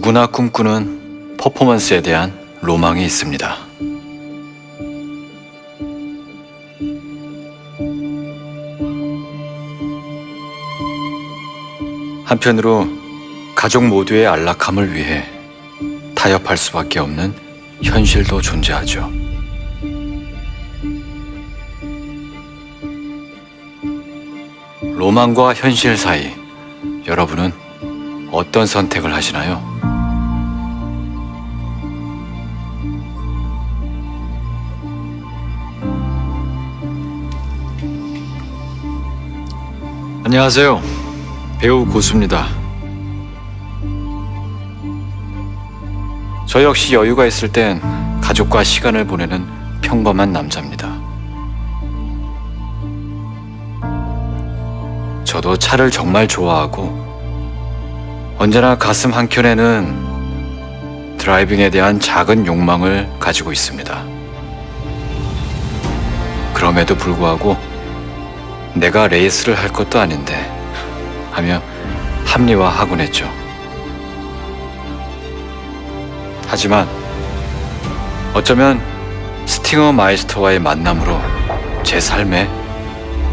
누구나 꿈꾸는 퍼포먼스에 대한 로망이 있습니다. 한편으로 가족 모두의 안락함을 위해 타협할 수밖에 없는 현실도 존재하죠. 로망과 현실 사이 여러분은 어떤 선택을 하시나요? 안녕하세요. 배우 고수입니다. 저 역시 여유가 있을 땐 가족과 시간을 보내는 평범한 남자입니다. 저도 차를 정말 좋아하고 언제나 가슴 한켠에는 드라이빙에 대한 작은 욕망을 가지고 있습니다. 그럼에도 불구하고 내가 레이스를 할 것도 아닌데 하며 합리화하곤 했죠. 하지만 어쩌면 스팅어 마이스터와의 만남으로 제 삶에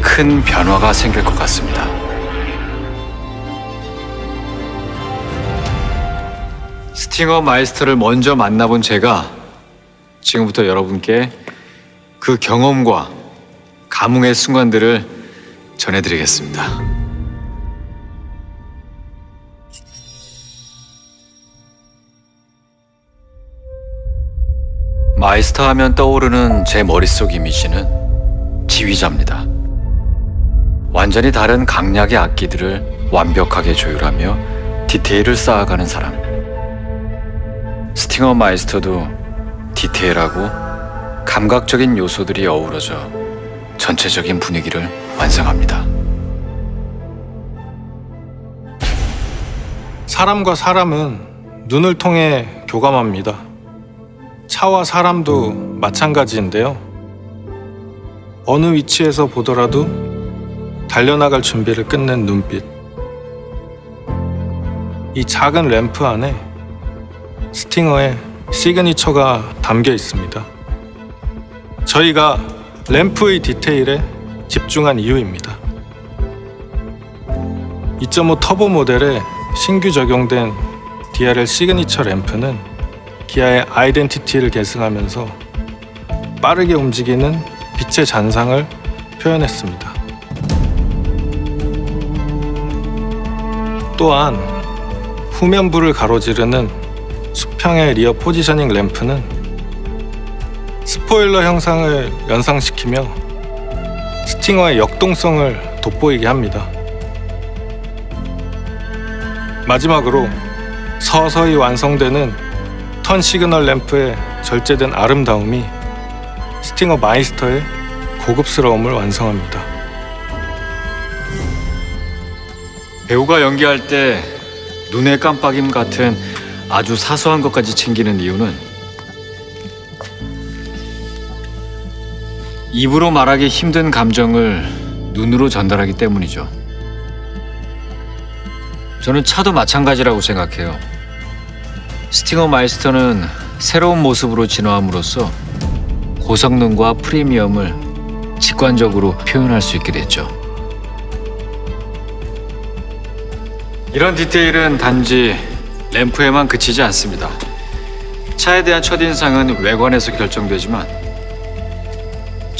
큰 변화가 생길 것 같습니다. 스팅어 마이스터를 먼저 만나본 제가 지금부터 여러분께 그 경험과 감흥의 순간들을 전해드리겠습니다. 마이스터 하면 떠오르는 제 머릿속 이미지는 지휘자입니다. 완전히 다른 강약의 악기들을 완벽하게 조율하며 디테일을 쌓아가는 사람. 스팅어 마이스터도 디테일하고 감각적인 요소들이 어우러져 전체적인 분위기를 완성합니다. 사람과 사람은 눈을 통해 교감합니다. 차와 사람도 마찬가지인데요. 어느 위치에서 보더라도 달려나갈 준비를 끝낸 눈빛. 이 작은 램프 안에 스팅어의 시그니처가 담겨 있습니다. 저희가 램프의 디테일에 집중한 이유입니다. 2.5 터보 모델에 신규 적용된 DRL 시그니처 램프는 기아의 아이덴티티를 계승하면서 빠르게 움직이는 빛의 잔상을 표현했습니다. 또한 후면부를 가로지르는 수평의 리어 포지셔닝 램프는 스포일러 형상을 연상시키며 스팅어의 역동성을 돋보이게 합니다. 마지막으로 서서히 완성되는 턴 시그널 램프의 절제된 아름다움이 스팅어 마이스터의 고급스러움을 완성합니다. 배우가 연기할 때 눈의 깜빡임 같은 아주 사소한 것까지 챙기는 이유는 입으로 말하기 힘든 감정을 눈으로 전달하기 때문이죠. 저는 차도 마찬가지라고 생각해요. 스팅어 마이스터는 새로운 모습으로 진화함으로써 고성능과 프리미엄을 직관적으로 표현할 수 있게 됐죠. 이런 디테일은 단지 램프에만 그치지 않습니다. 차에 대한 첫인상은 외관에서 결정되지만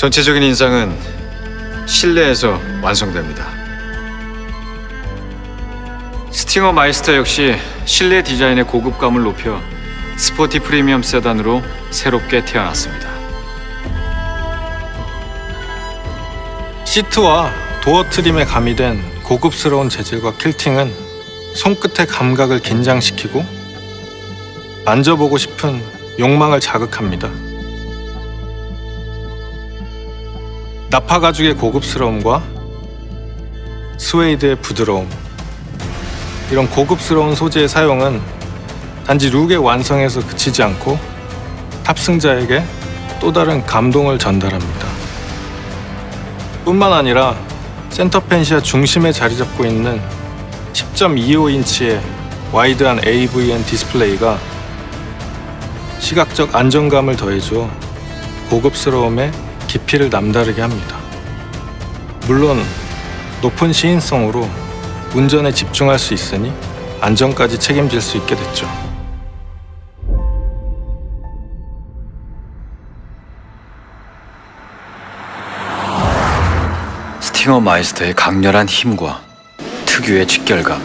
전체적인 인상은 실내에서 완성됩니다. 스팅어 마이스터 역시 실내 디자인의 고급감을 높여 스포티 프리미엄 세단으로 새롭게 태어났습니다. 시트와 도어 트림에 가미된 고급스러운 재질과 킬팅은 손끝의 감각을 긴장시키고 만져보고 싶은 욕망을 자극합니다. 나파 가죽의 고급스러움과 스웨이드의 부드러움 이런 고급스러운 소재의 사용은 단지 룩의 완성에서 그치지 않고 탑승자에게 또 다른 감동을 전달합니다. 뿐만 아니라 센터 펜시아 중심에 자리 잡고 있는 10.25인치의 와이드한 AVN 디스플레이가 시각적 안정감을 더해줘 고급스러움에 깊이를 남다르게 합니다. 물론 높은 시인성으로 운전에 집중할 수 있으니 안전까지 책임질 수 있게 됐죠. 스팅어 마이스터의 강렬한 힘과 특유의 직결감,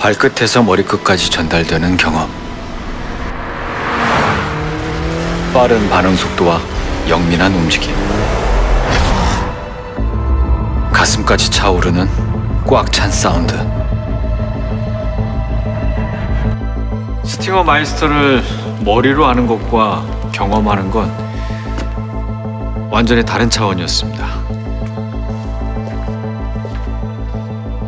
발끝에서 머리끝까지 전달되는 경험, 빠른 반응 속도와 영민한 움직임, 가슴까지 차오르는 꽉 찬 사운드. 스팅어 마이스터를 머리로 아는 것과 경험하는 건 완전히 다른 차원이었습니다.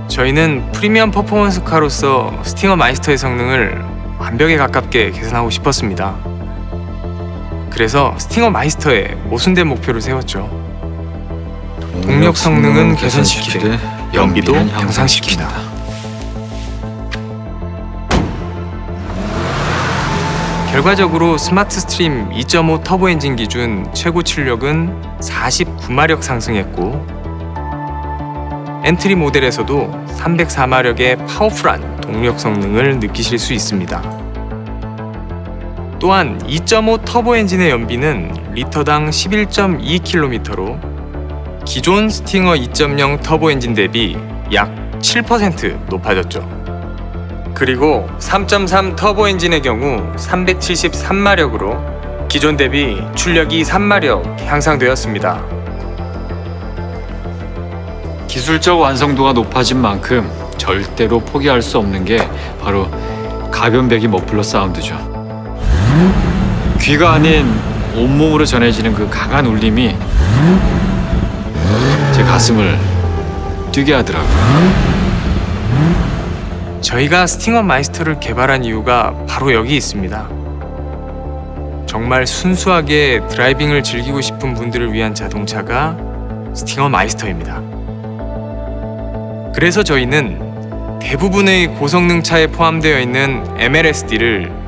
저희는 프리미엄 퍼포먼스 카로서 스팅어 마이스터의 성능을 완벽에 가깝게 개선하고 싶었습니다. 그래서 스팅어 마이스터에 모순된 목표를 세웠죠. 동력 성능은 개선시키되 연비도 향상시키다. 결과적으로 스마트 스트림 2.5 터보 엔진 기준 최고 출력은 49마력 상승했고 엔트리 모델에서도 304마력의 파워풀한 동력 성능을 느끼실 수 있습니다. 또한 2.5 터보 엔진의 연비는 리터당 11.2km로 기존 스팅어 2.0 터보 엔진 대비 약 7% 높아졌죠. 그리고 3.3 터보 엔진의 경우 373마력으로 기존 대비 출력이 3마력 향상되었습니다. 기술적 완성도가 높아진 만큼 절대로 포기할 수 없는 게 바로 가변 배기 머플러 사운드죠. 귀가 아닌 온몸으로 전해지는 그 강한 울림이 제 가슴을 뛰게 하더라고요. 저희가 스팅어 마이스터를 개발한 이유가 바로 여기 있습니다. 정말 순수하게 드라이빙을 즐기고 싶은 분들을 위한 자동차가 스팅어 마이스터입니다. 그래서 저희는 대부분의 고성능 차에 포함되어 있는 MLSD를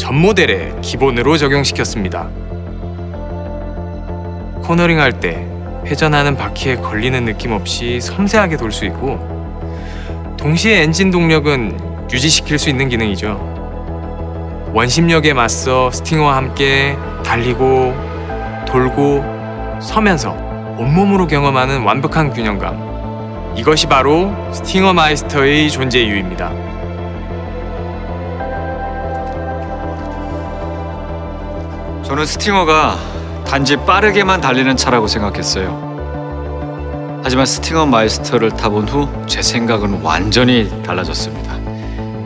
전 모델에 기본으로 적용시켰습니다. 코너링 할 때 회전하는 바퀴에 걸리는 느낌 없이 섬세하게 돌 수 있고 동시에 엔진 동력은 유지시킬 수 있는 기능이죠. 원심력에 맞서 스팅어와 함께 달리고 돌고 서면서 온몸으로 경험하는 완벽한 균형감. 이것이 바로 스팅어 마이스터의 존재 이유입니다. 저는 스팅어가 단지 빠르게만 달리는 차라고 생각했어요. 하지만 스팅어 마이스터를 타본 후 제 생각은 완전히 달라졌습니다.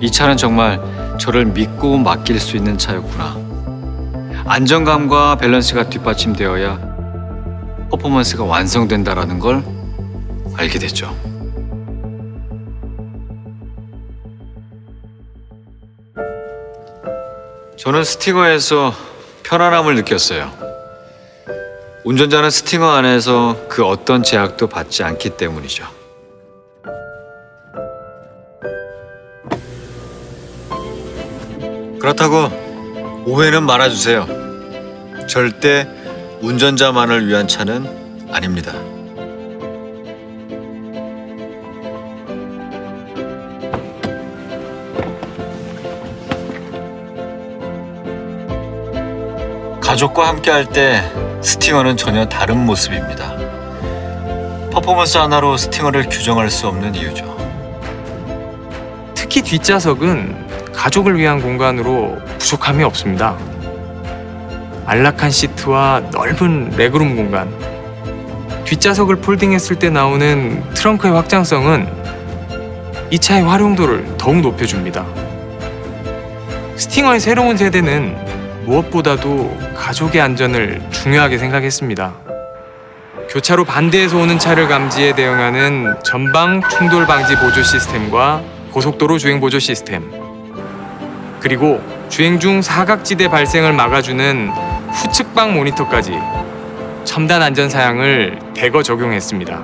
이 차는 정말 저를 믿고 맡길 수 있는 차였구나. 안정감과 밸런스가 뒷받침되어야 퍼포먼스가 완성된다라는 걸 알게 됐죠. 저는 스팅어에서 편안함을 느꼈어요. 운전자는 스팅어 안에서 그 어떤 제약도 받지 않기 때문이죠. 그렇다고 오해는 말아주세요. 절대 운전자만을 위한 차는 아닙니다. 가족과 함께 할 때 스팅어는 전혀 다른 모습입니다. 퍼포먼스 하나로 스팅어를 규정할 수 없는 이유죠. 특히 뒷좌석은 가족을 위한 공간으로 부족함이 없습니다. 안락한 시트와 넓은 레그룸 공간. 뒷좌석을 폴딩했을 때 나오는 트렁크의 확장성은 이 차의 활용도를 더욱 높여줍니다. 스팅어의 새로운 세대는 무엇보다도 가족의 안전을 중요하게 생각했습니다. 교차로 반대에서 오는 차를 감지에 대응하는 전방 충돌 방지 보조 시스템과 고속도로 주행 보조 시스템 그리고 주행 중 사각지대 발생을 막아주는 후측방 모니터까지 첨단 안전 사양을 대거 적용했습니다.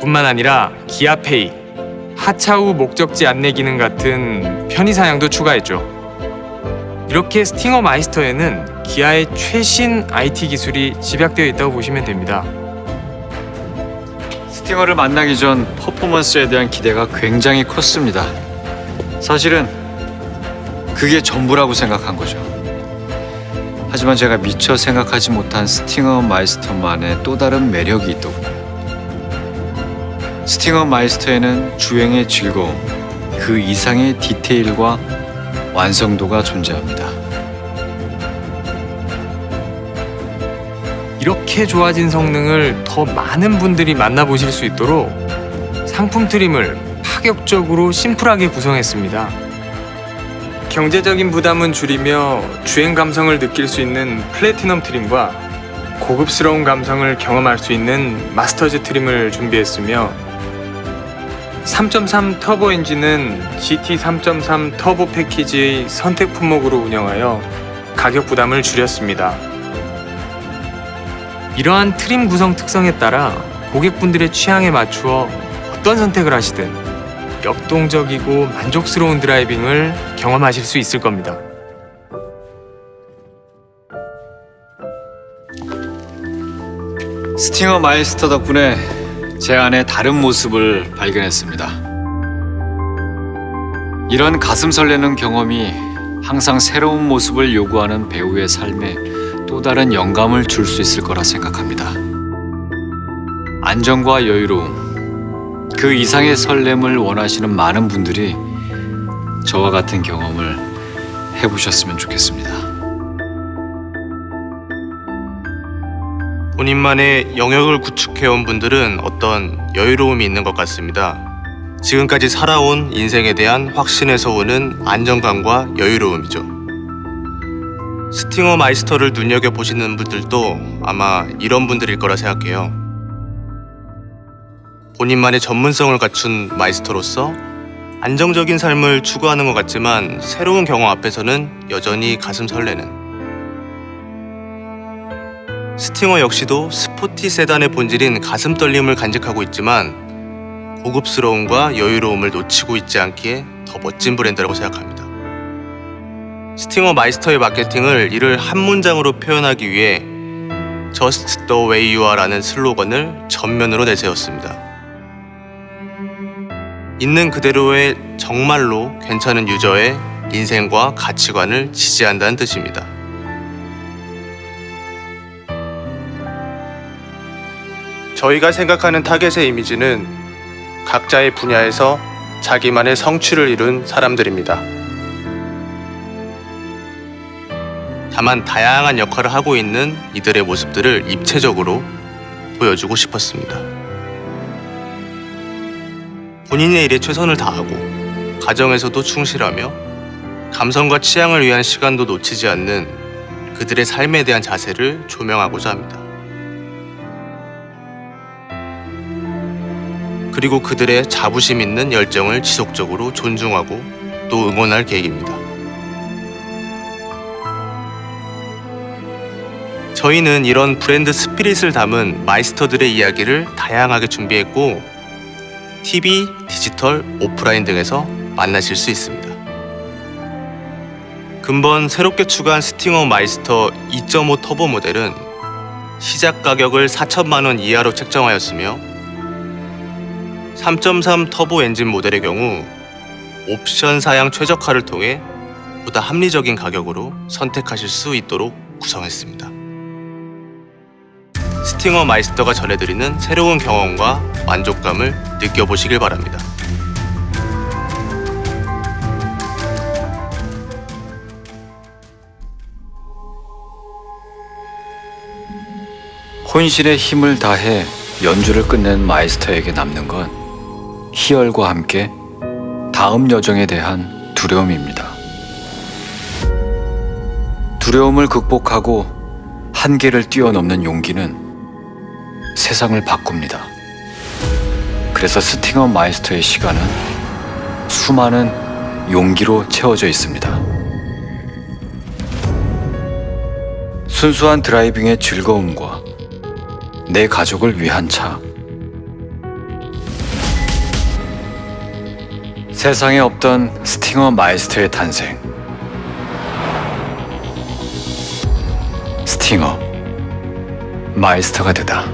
뿐만 아니라 기아페이, 하차 후 목적지 안내 기능 같은 편의 사양도 추가했죠. 이렇게 스팅어 마이스터에는 기아의 최신 IT 기술이 집약되어 있다고 보시면 됩니다. 스팅어를 만나기 전 퍼포먼스에 대한 기대가 굉장히 컸습니다. 사실은 그게 전부라고 생각한 거죠. 하지만 제가 미처 생각하지 못한 스팅어 마이스터만의 또 다른 매력이 있더군요. 스팅어 마이스터에는 주행의 즐거움, 그 이상의 디테일과 완성도가 존재합니다. 이렇게 좋아진 성능을 더 많은 분들이 만나보실 수 있도록 상품 트림을 파격적으로 심플하게 구성했습니다. 경제적인 부담은 줄이며 주행 감성을 느낄 수 있는 플래티넘 트림과 고급스러운 감성을 경험할 수 있는 마스터즈 트림을 준비했으며 3.3 터보 엔진은 GT 3.3 터보 패키지의 선택 품목으로 운영하여 가격 부담을 줄였습니다. 이러한 트림 구성 특성에 따라 고객분들의 취향에 맞추어 어떤 선택을 하시든 역동적이고 만족스러운 드라이빙을 경험하실 수 있을 겁니다. 스팅어 마이스터 덕분에 제 안에 다른 모습을 발견했습니다. 이런 가슴 설레는 경험이 항상 새로운 모습을 요구하는 배우의 삶에 또 다른 영감을 줄 수 있을 거라 생각합니다. 안정과 여유로움, 그 이상의 설렘을 원하시는 많은 분들이 저와 같은 경험을 해보셨으면 좋겠습니다. 본인만의 영역을 구축해온 분들은 어떤 여유로움이 있는 것 같습니다. 지금까지 살아온 인생에 대한 확신에서 오는 안정감과 여유로움이죠. 스팅어 마이스터를 눈여겨보시는 분들도 아마 이런 분들일 거라 생각해요. 본인만의 전문성을 갖춘 마이스터로서 안정적인 삶을 추구하는 것 같지만 새로운 경험 앞에서는 여전히 가슴 설레는 스팅어 역시도 스포티 세단의 본질인 가슴 떨림을 간직하고 있지만 고급스러움과 여유로움을 놓치고 있지 않기에 더 멋진 브랜드라고 생각합니다. 스팅어 마이스터의 마케팅을 이를 한 문장으로 표현하기 위해 Just the way you are라는 슬로건을 전면으로 내세웠습니다. 있는 그대로의 정말로 괜찮은 유저의 인생과 가치관을 지지한다는 뜻입니다. 저희가 생각하는 타겟의 이미지는 각자의 분야에서 자기만의 성취를 이룬 사람들입니다. 다만 다양한 역할을 하고 있는 이들의 모습들을 입체적으로 보여주고 싶었습니다. 본인의 일에 최선을 다하고 가정에서도 충실하며 감성과 취향을 위한 시간도 놓치지 않는 그들의 삶에 대한 자세를 조명하고자 합니다. 그리고 그들의 자부심 있는 열정을 지속적으로 존중하고 또 응원할 계획입니다. 저희는 이런 브랜드 스피릿을 담은 마이스터들의 이야기를 다양하게 준비했고 TV, 디지털, 오프라인 등에서 만나실 수 있습니다. 근본 새롭게 추가한 스팅어 마이스터 2.5 터보 모델은 시작 가격을 4천만 원 이하로 책정하였으며 3.3 터보 엔진 모델의 경우 옵션 사양 최적화를 통해 보다 합리적인 가격으로 선택하실 수 있도록 구성했습니다. 스팅어 마이스터가 전해드리는 새로운 경험과 만족감을 느껴보시길 바랍니다. 혼신의 힘을 다해 연주를 끝낸 마이스터에게 남는 건 희열과 함께 다음 여정에 대한 두려움입니다. 두려움을 극복하고 한계를 뛰어넘는 용기는 세상을 바꿉니다. 그래서 스팅어 마이스터의 시간은 수많은 용기로 채워져 있습니다. 순수한 드라이빙의 즐거움과 내 가족을 위한 차. 세상에 없던 스팅어 마이스터의 탄생. 스팅어 마이스터가 되다.